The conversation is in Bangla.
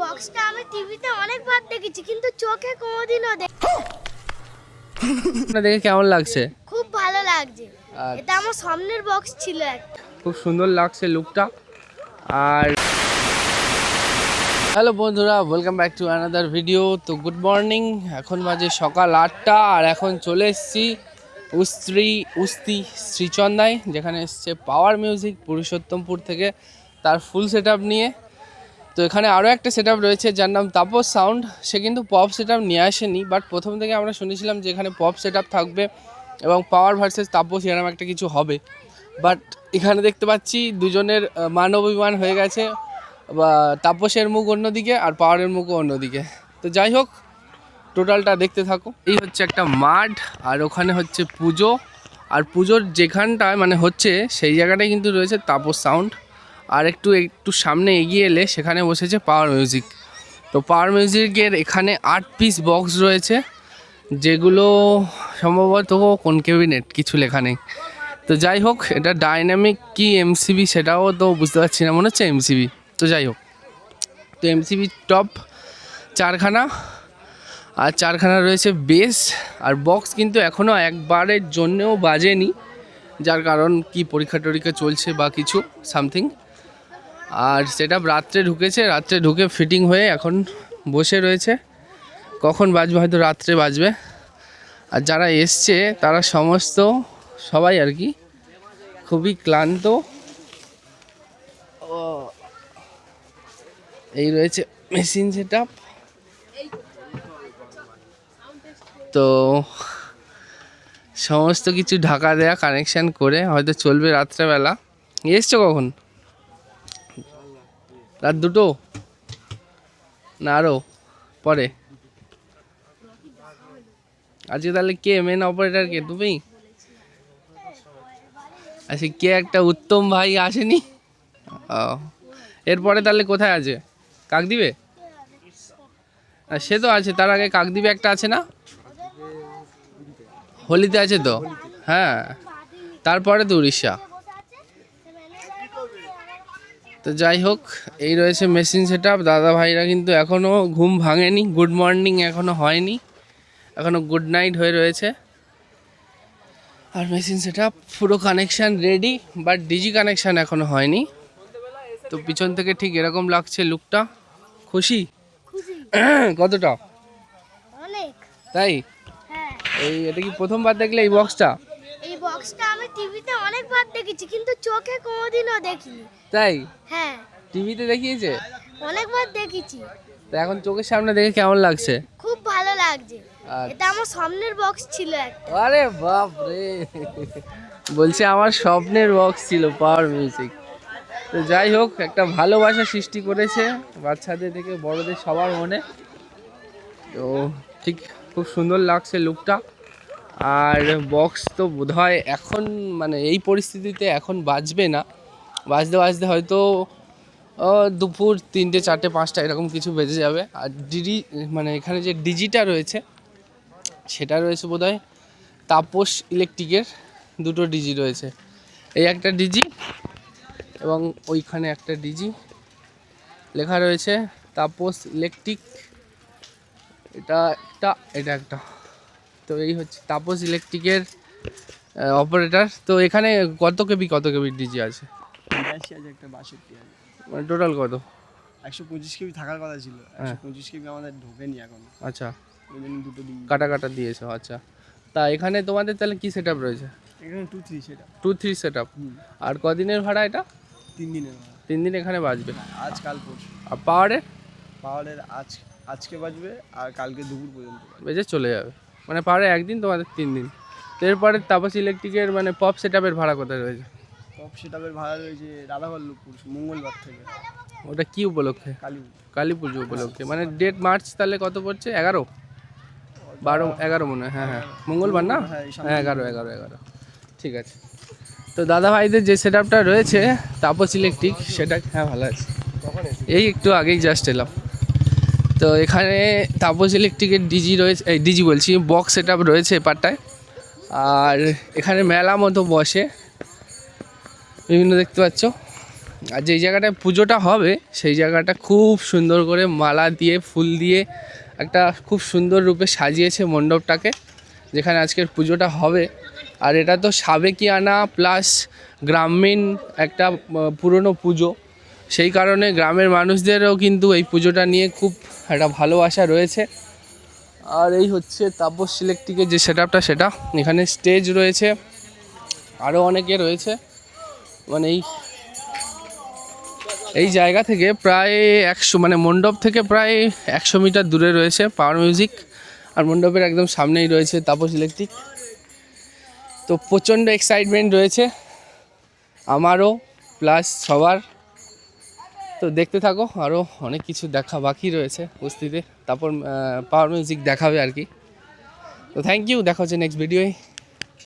বক্সটা আমি টিভিতে অনেকবার দেখেছি কিন্তু চোখে কোনোদিনও দেখ দেখে কেমন লাগছে? খুব ভালো লাগছে। আচ্ছা। এটা আমার সামনের বক্স ছিল একটা। খুব সুন্দর লাগছে লুকটা আর হ্যালো বন্ধুরা welcome back to another video তো গুড মর্নিং এখন বাজে সকাল আটটা আর এখন চলে এসেছি উস্ত্রি উস্তি শ্রীচন্দায় যেখানে এসছে পাওয়ার মিউজিক পুরুষোত্তমপুর থেকে তার ফুল সেট নিয়ে। তো এখানে আরও একটা সেট রয়েছে যার নাম তাপস সাউন্ড সে কিন্তু পপ সেট নিয়ে আসেনি বাট প্রথম থেকে আমরা শুনেছিলাম যে এখানে পপ সেট থাকবে এবং পাওয়ার ভার্সেস তাপস এরকম একটা কিছু হবে। বাট এখানে দেখতে পাচ্ছি দুজনের মান অভিমান হয়ে গেছে, বা তাপসের মুখ অন্যদিকে আর পাওয়ারের মুখও অন্যদিকে। তো যাই হোক টোটালটা দেখতে থাকো। এই হচ্ছে একটা মাঠ, আর ওখানে হচ্ছে পুজো। আর পুজোর যেখানটায় মানে হচ্ছে, সেই জায়গাটায় কিন্তু রয়েছে তাপস সাউন্ড আর একটু একটু সামনে এগিয়ে এলে সেখানে বসেছে পাওয়ার মিউজিক তো পাওয়ার মিউজিকের এখানে আট পিস বক্স রয়েছে, যেগুলো সম্ভবত কোন ক্যাবিনেট কিছু লেখা নেই। তো যাই হোক, এটা ডাইনামিক কি এমসিবি সেটাও তো বুঝতে পারছি না, মনে হচ্ছে এমসিবি তো যাই হোক, তো এমসিবি টপ চারখানা, আর চারখানা রয়েছে বেস আর বক্স কিন্তু এখনও একবারের জন্যেও বাজেনি, যার কারণ কি পরীক্ষা টরীক্ষা চলছে বা কিছু সামথিং আর সেটা রাত্রে ঢুকেছে, রাত্রে ঢুকে ফিটিং হয়ে এখন বসে রয়েছে। কখন বাজবে? হয়তো রাত্রে বাজবে। আর যারা এসছে, তারা সমস্ত সবাই আর কি খুবই ক্লান্ত। এই রয়েছে মেশিন সেট তো সমস্ত কিছু ঢাকা দেয়া কানেকশান করে, হয়তো চলবে রাত্রেবেলা। এসছো কখন? রাত দুটো? না আরও পরে। আজকে তাহলে কে মেন অপারেটর কে? তুমি? আচ্ছা কে একটা উত্তম ভাই আসেনি? ও। এরপরে তাহলে কোথায় আছে? কাক দিবে? সে তো আছে, তার আগে কাক দিবে একটা আছে না? হোলিতে আছে তো? হ্যাঁ। তারপরে তো উড়িষ্যা। তো যাই হোক এই রয়েছে মেশিন সেট আপ দাদা ভাইরা কিন্তু এখনও ঘুম ভাঙেনি গুড মর্নিং এখনও হয়নি। এখনও গুড নাইট হয়ে রয়েছে। আর মেশিন সেট আপ পুরো connection ready but DG connection এখনও হয়নি। তো পিছন থেকে ঠিক এরকম লাগছে লুকটা খুশি? কতটা? তাই? হ্যাঁ। এই এটা কি প্রথমবার দেখলে এই বক্সটা আমি টিভিতে অনেকবার দেখেছি কিন্তু চোখে কোনোদিনও দেখিনি। তাই? হ্যাঁ। টিভিতে দেখিয়েছে? অনেকবার দেখেছি। তো এখন চোখের সামনে দেখে কেমন লাগছে? খুব ভালো লাগছে। আচ্ছা। এটা আমার সামনের বক্স ছিল একটা। আরে বাপ রে। বলছে আমার স্বপ্নের বক্স ছিল পাওয়ার মিউজিক তো যাই হোক একটা ভালোবাসা সৃষ্টি করেছে বাচ্চাদের থেকে বড়দের সবার মনে। তো ঠিক খুব সুন্দর লাগছে লুকটা আর বক্স তো বোধহয় এখন মানে এই পরিস্থিতিতে এখন বাজবে না। বাজতে বাজতে হয়তো দুপুর তিনটে, চারটে, পাঁচটা এরকম কিছু বেজে যাবে। আর ডিডি মানে এখানে যে ডিজিটা রয়েছে, সেটা রয়েছে বোধহয় তাপস ইলেকট্রিকের দুটো ডিজি রয়েছে। এই একটা ডিজি এবং ওইখানে একটা ডিজি লেখা রয়েছে তাপস ইলেকট্রিক। এটা একটা এটা একটা। তো এই হচ্ছে তাপস ইলেকট্রিকের অপারেটর তো এখানে কত কেবি কত কেবি ডিজি আছে? বিরাশি আছে একটা বাষট্টি আছে মানে টোটাল কত? একশো পঁচিশ কেবি থাকার কথা ছিল। একশো পঁচিশ কেবি আমাদের ঢোকেনি এখন। আচ্ছা। ওই জন্য দুটো কাটা কাটা দিয়েছ আচ্ছা। তা এখানে তোমাদের তাহলে কি সেট রয়েছে? এখানে টু থ্রি সেটা টু থ্রি সেট আর কদিনের ভাড়া এটা? তিন দিনের ভাড়া। তিন দিন এখানে বাজবে। আজ কাল পরশু। আর পাওয়ারের? পাওয়ারের আজ আজকে বাজবে আর কালকে দুপুর পর্যন্ত। বেজে চলে যাবে। মানে পাওয়ারে একদিন তোমাদের তিন দিন এরপরে তাপস ইলেকট্রিকের মানে পপ সেট ভাড়া কোথায় রয়েছে? টপ সেটাপের ভাড়া রয়েছে রাধাবল্লভপুর মঙ্গলবার থেকে। ওটা কি উপলক্ষে? কালী কালী পুজো উপলক্ষে। মানে ডেট মার্চ তাহলে কত পড়ছে? এগারো? বারো এগারো মনে হয়। হ্যাঁ হ্যাঁ। মঙ্গলবার না? হ্যাঁ, হ্যাঁ এগারো এগারো এগারো। ঠিক আছে। তো দাদা ভাইদের যে সেট আপটা রয়েছে তাপস ইলেকট্রিক সেটা হ্যাঁ ভালো আছে। এই একটু আগেই জাস্ট এলাম। তো এখানে তাপস ইলেকট্রিকের ডিজি রয়েছে ডিজি বলছি বক্স সেট রয়েছে এপারটায়। আর এখানে মেলা মতো বসে। বিভিন্ন দেখতে পাচ্ছ। আর যেই জায়গাটায় পুজোটা হবে, সেই জায়গাটা খুব সুন্দর করে মালা দিয়ে, ফুল দিয়ে, একটা খুব সুন্দর রূপে সাজিয়েছে মণ্ডপটাকে, যেখানে আজকের পুজোটা হবে। আর এটা তো সাবেকিয়ানা প্লাস গ্রামীণ একটা পুরনো পুজো। সেই কারণে গ্রামের মানুষদেরও কিন্তু এই পুজোটা নিয়ে খুব একটা ভালোবাসা রয়েছে। আর এই হচ্ছে তাপস ইলেকট্রিকের যে সেট আপটা সেটা এখানে স্টেজ রয়েছে। আরও অনেকে রয়েছে। মানে এই এই জায়গা থেকে প্রায় একশো মানে মণ্ডপ থেকে প্রায় একশো মিটার দূরে রয়েছে পাওয়ার মিউজিক আর মণ্ডপের একদম সামনেই রয়েছে তাপস ইলেকট্রিক তো প্রচণ্ড এক্সাইটমেন্ট রয়েছে। আমারও প্লাস সবার। তো দেখতে থাকো আরও অনেক কিছু দেখা বাকি রয়েছে কুস্তিতে তারপর পাওয়ার মিউজিক দেখাবে আর কি। তো থ্যাংক ইউ দেখা হচ্ছে নেক্সট ভিডিওয়ে